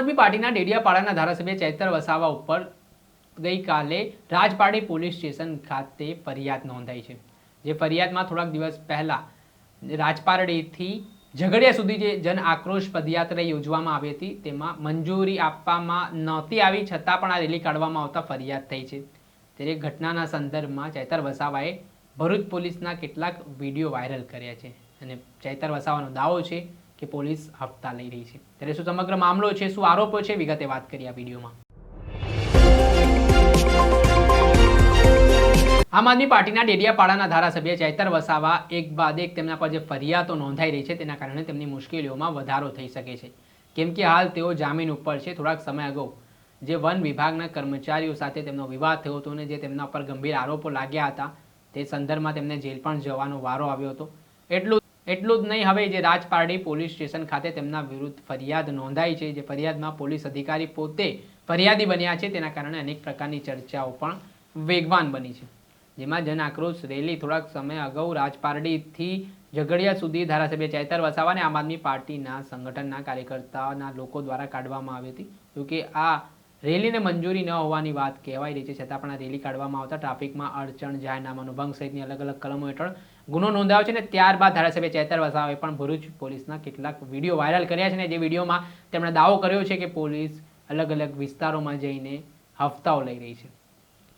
આદમી પાર્ટીના ડેડિયાપાડાના ધારાસભ્ય ચૈતર વસાવા ઉપર ગઈકાલે રાજપાડી પોલીસ સ્ટેશન ખાતે ફરિયાદ નોંધાઈ છે, જે ફરિયાદમાં થોડાક દિવસ પહેલાં રાજપારડીથી ઝઘડિયા સુધી જે જન આક્રોશ પદયાત્રા યોજવામાં આવી હતી, તેમાં મંજૂરી આપવામાં નહોતી આવી, છતાં પણ આ રેલી કાઢવામાં આવતા ફરિયાદ થઈ છે. ત્યારે ઘટનાના સંદર્ભમાં ચૈતર વસાવાએ ભરૂચ પોલીસના કેટલાક વીડિયો વાયરલ કર્યા છે અને ચૈતર વસાવાનો દાવો છે કે પોલીસ હપ્તા લઈ રહી છે. ત્યારે શું સમગ્ર મામલો છે, શું આરોપો છે, વિગતે વાત કરી આ વિડીયોમાં. આમ આદમી પાર્ટીના ડેડિયાપાડાના ધારાસભ્ય ચૈતર વસાવા એક બાદ એક તેમના પર જે ફરિયાદો નોંધાઈ રહી છે, તેના કારણે તેમની મુશ્કેલીઓમાં વધારો થઈ શકે છે. કેમ કે હાલ તેઓ જામીન ઉપર છે, થોડાક સમય અગાઉ. જે વન વિભાગના કર્મચારીઓ સાથે તેમનો વિવાદ થયો હતો અને જે તેમના પર ગંભીર આરોપો લાગ્યા હતા, તે સંદર્ભમાં તેમને જેલ પણ જવાનો વારો આવ્યો હતો. એટલું એટલું જ નહીં, હવે જે રાજપારડી પોલીસ સ્ટેશન ખાતે તેમના વિરુદ્ધ ફરિયાદ નોંધાઈ છે, જે ફરિયાદમાં પોલીસ અધિકારી પોતે ફરિયાદી બન્યા છે, તેના કારણે અનેક પ્રકારની ચર્ચાઓ પણ વેગવાન બની છે. જેમાં જન આક્રોશ રેલી થોડાક સમય અગાઉ રાજપારડીથી ઝઘડિયા સુધી ધારાસભ્ય ચૈતર વસાવાને આમ આદમી પાર્ટીના સંગઠનના કાર્યકર્તાના લોકો દ્વારા કાઢવામાં આવી હતી. જોકે આ રેલીને મંજૂરી ન હોવાની વાત કહેવાઈ રહી છે છતાં પણ આ રેલી કાઢવામાં આવતા ટ્રાફિકમાં અડચણ, જાહેરનામાનો ભંગ સહિતની અલગ અલગ કલમો હેઠળ ગુનો નોંધાયો છે અને ત્યારબાદ ધારાસભ્ય ચેતર વસાવે પણ ભરૂચ પોલીસના કેટલાક વીડિયો વાયરલ કર્યા છે અને જે વિડીયોમાં તેમણે દાવો કર્યો છે કે પોલીસ અલગ અલગ વિસ્તારોમાં જઈને હફતાઓ લઈ રહી છે.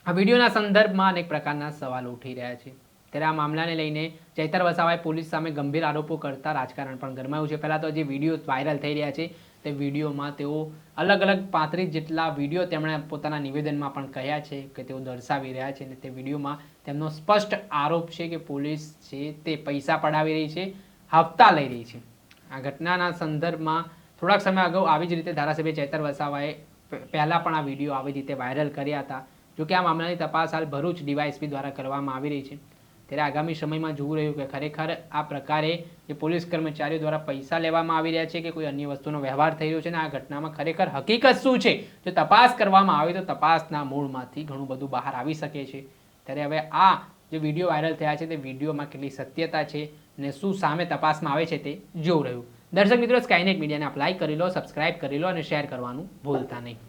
આ વિડીયોના સંદર્ભમાં અનેક પ્રકારના સવાલો ઉઠી રહ્યા છે. ત્યારે આ મામલાને લઈને ચૈતર વસાવાએ પોલીસ સામે ગંભીર આરોપો કરતા રાજકારણ પણ ગરમાયું છે. પહેલાં તો જે વીડિયો વાયરલ થઈ રહ્યા છે તે વિડીયોમાં તેઓ અલગ અલગ પાંત્રીસ જેટલા વીડિયો તેમણે પોતાના નિવેદનમાં પણ કહ્યા છે કે તેઓ દર્શાવી રહ્યા છે અને તે વિડીયોમાં તેમનો સ્પષ્ટ આરોપ છે કે પોલીસ છે તે પૈસા પડાવી રહી છે, હપ્તા લઈ રહી છે. આ ઘટનાના સંદર્ભમાં થોડાક સમય અગાઉ આવી જ રીતે ધારાસભ્ય ચેતર વસાવાએ પહેલાં પણ આ વીડિયો આવી રીતે વાયરલ કર્યા હતા, જોકે આ મામલાની તપાસ હાલ ભરૂચ ડીવાયએસપી દ્વારા કરવામાં આવી રહી છે. ત્યારે આગામી સમયમાં જોવું રહ્યું કે ખરેખર આ પ્રકારે જે પોલીસ કર્મચારીઓ દ્વારા પૈસા લેવામાં આવી રહ્યા છે કે કોઈ અન્ય વસ્તુનો વ્યવહાર થઈ રહ્યો છે અને આ ઘટનામાં ખરેખર હકીકત શું છે? જો તપાસ કરવામાં આવે તો તપાસના મૂળમાંથી ઘણું બધું બહાર આવી શકે છે. ત્યારે હવે આ જે વીડિયો વાયરલ થયા છે તે વિડીયોમાં કેટલી સત્યતા છે અને શું સામે તપાસમાં આવે છે તે જોવું રહ્યું. દર્શક મિત્રો સ્કાયનેટ મીડિયાને આપ લાઈક કરી લો સબસ્ક્રાઇબ કરી લો અને શેર કરવાનું ભૂલતા નહીં.